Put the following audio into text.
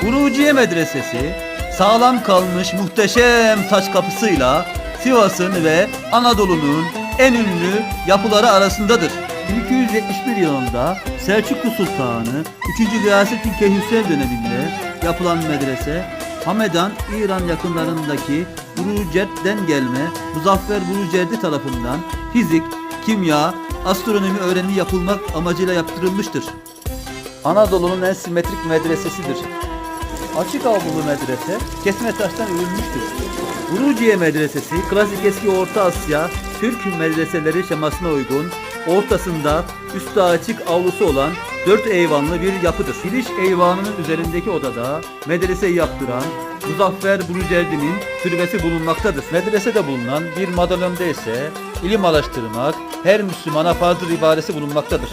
Huruciye Medresesi sağlam kalmış muhteşem taş kapısıyla Sivas'ın ve Anadolu'nun en ünlü yapıları arasındadır. 1271 yılında Selçuklu Sultanı 3. Gıyasettin Keyhüsev döneminde yapılan medrese Hamedan İran yakınlarındaki Burucert'ten gelme Muzaffer Burucerdi tarafından fizik, kimya, astronomi öğrenimi yapılmak amacıyla yaptırılmıştır. Anadolu'nun en simetrik medresesidir. Açık avlulu medrese kesme taştan örülmüştür. Buruciye Medresesi klasik eski Orta Asya Türk medreseleri şemasına uygun ortasında üstü açık avlusu olan dört eyvanlı bir yapıdır. Giriş eyvanının üzerindeki odada medreseyi yaptıran Muzaffer Burucerdi'nin türbesi bulunmaktadır. Medresede bulunan bir madalyonda ise ilim araştırmak her Müslümana farzdır ibaresi bulunmaktadır.